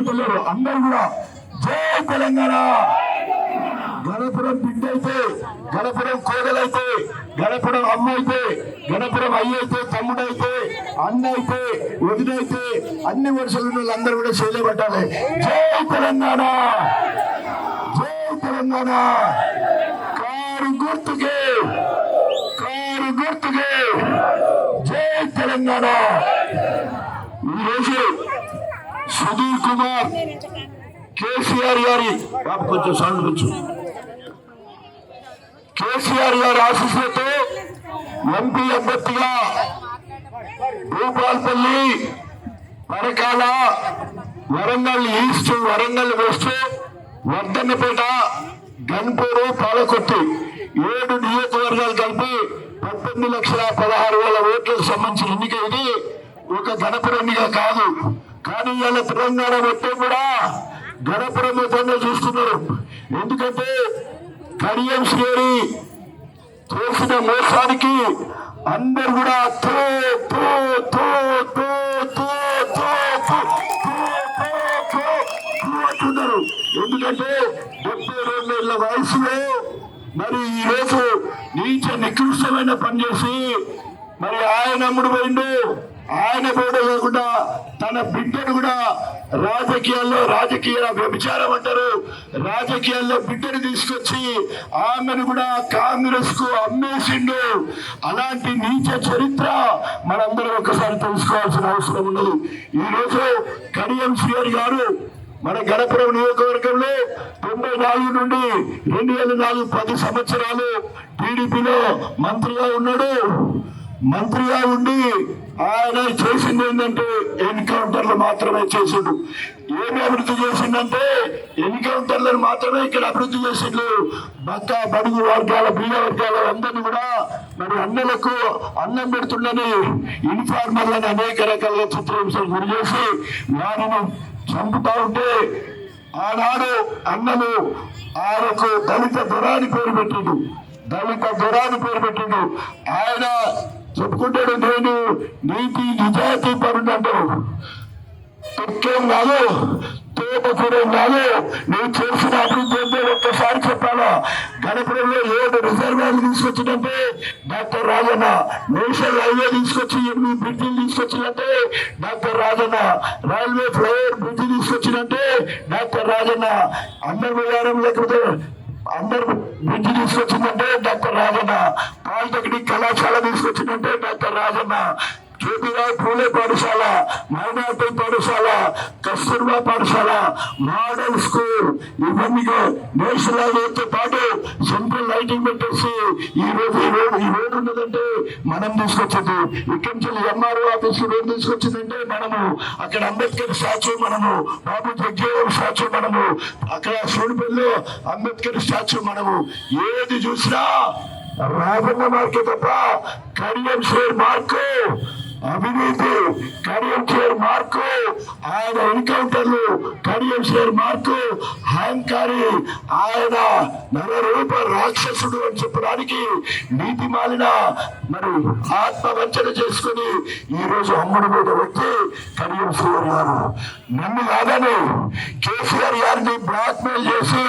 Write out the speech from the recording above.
గుర్తుపెట్టలేరు అందరూ కూడా జై తెలంగాణ. గణపురం బిడ్డ అయితే గణపురం కోడలైతే గణపురం అమ్మ అయితే గణపురం అయ్యైతే తమ్ముడైతే అన్న అయితే వదినైతే అన్ని వరుసలు ఉన్న వాళ్ళందరూ కూడా చేయబట్టాలి జై తెలంగాణ! జై తెలంగాణ! కారు గుర్తుకే కారు గుర్తుకే జై తెలంగాణ! ఈరోజు సుధీర్ కుమార్ కేసీఆర్ గారి బాబు కొంచెం సౌండ్ కొంచెం. కేసీఆర్ గారి ఆశీస్సులతో ఎంపీ అభ్యర్థిగా భూపాల్పల్లి పరకాల వరంగల్ ఈస్ట్ వరంగల్ వెస్ట్ వర్ధన్నపేట గన్పూరు పాలకొట్టి ఏడు నియోజకవర్గాలు కలిపి పద్దెనిమిది లక్షల పదహారు వేల ఓట్లకు సంబంధించిన ఎన్నిక ఇది. ఒక గణపురం ఎన్నిక కాదు. కానీ ఇవాళ తెలంగాణ మొత్తం కూడా గణప్రమతంగా చూస్తున్నారు ఎందుకంటే కడియం శ్రేణి చేసిన మోసానికి అందరు కూడా తో తో తో తో తో తో అంటున్నారు ఎందుకంటే డెబ్బై రెండు ఏళ్ళ వయసులో మరి ఈరోజు నీచ నికృష్టమైన పనిచేసి మరి ఆయన అమ్ముడు పోయిండు ఆయన కూడా కాకుండా తన బిడ్డను కూడా రాజకీయాల్లో రాజకీయ వ్యభిచారం అంటారు. రాజకీయాల్లో బిడ్డను తీసుకొచ్చి ఆమెను కూడా కాంగ్రెస్కు అమ్మేసిండు. అలాంటి నీచ చరిత్ర మనందరం ఒకసారి తెలుసుకోవాల్సిన అవసరం ఉన్నది ఈ రోజు కడియం గారు మన గణపురం నియోజకవర్గంలో తొంభై నాలుగు నుండి రెండు వేల నాలుగు పది సంవత్సరాలు టీడీపీలో మంత్రిగా ఉన్నాడు. మంత్రిగా ఉండి ఆయన చేసింది ఏంటంటే ఎన్కౌంటర్లు మాత్రమే చేసిండు. ఏమి అభివృద్ధి చేసిందంటే ఎన్కౌంటర్లను మాత్రమే ఇక్కడ అభివృద్ధి చేసిండు. బక్క బడుగు వర్గాల బీద వర్గాల అందరినీ కూడా మరి అన్నలకు అన్నం పెడుతుండని ఇన్ఫార్మర్లను అనేక రకాల చిత్రహింసలు గురి చేసి వారిని చంపుతా ఉంటే ఆనాడు అన్నలు ఆయనకు దళిత దొరాని పేరు పెట్టిండు. దళిత దొరాని పేరు పెట్టిండు. ఆయన చెప్పుకుంటాడు నేను నీతి నిజాయితీ పరుడు అంటాడు తొక్కేం కాదు తోటకూడేం కాదు. నువ్వు చేసిన అభివృద్ధి ఏంటో ఒక్కసారి చెప్పాలా? గణపురంలో ఏడు రిజర్వాయర్లు తీసుకొచ్చిందంటే డాక్టర్ రాజన్న నేషనల్ హైవే తీసుకొచ్చి ఎనిమిది బ్రిడ్జిలు తీసుకొచ్చిందంటే doctor Rajanna railway flyover bridge తీసుకొచ్చిందంటే doctor Rajanna అంబర్వారం లేకపోతే అందరు బ్రిడ్జి తీసుకొచ్చిందంటే డాక్టర్ రాజన్న. పాలిటెక్నిక్ కళాశాల తీసుకొచ్చిందంటే డాక్టర్ రాజన్న. జ్యోతిరావు పూలే పాఠశాల మైనార్టీ పాఠశాల కస్తూర్బా పాఠశాల మోడల్ స్కూల్. ఇవన్నీ నేషనల్ హైవేతో పాటు సెంట్రల్ లైటింగ్ పెట్టేసి ఈ రోజు ఈ రోడ్ ఈ రోడ్ ఉన్నదంటే మనం తీసుకొచ్చింది. ఇక్కడి నుంచి ఎంఆర్ఓ ఆఫీస్ రోడ్ తీసుకొచ్చిందంటే మనము. అక్కడ అంబేద్కర్ స్టాచ్యూ మనము. బాబు జగ్జీవన్ స్టాచ్యూ మనము. అక్కడ సోడిపల్లిలో అంబేద్కర్ స్టాచ్యూ మనము. ఏది చూసినా రాజన్న మార్కే తప్ప కడియం షేర్ మార్కు అవినీతి కడియం షేర్ మార్కు ఆయన ఎన్కౌంటర్లు కడియం షేర్ మార్కు అహంకారి ఆయన నరరూప రాక్షసుడు అని చెప్పడానికి నీతి మాలిన మరి ఆత్మవంచన చేసుకుని ఈ రోజు అమ్ముడు మీద వచ్చి కడియం శ్రీహరి గారు నన్ను కాదని కేసీఆర్ గారిని బ్లాక్మెయిల్ చేసి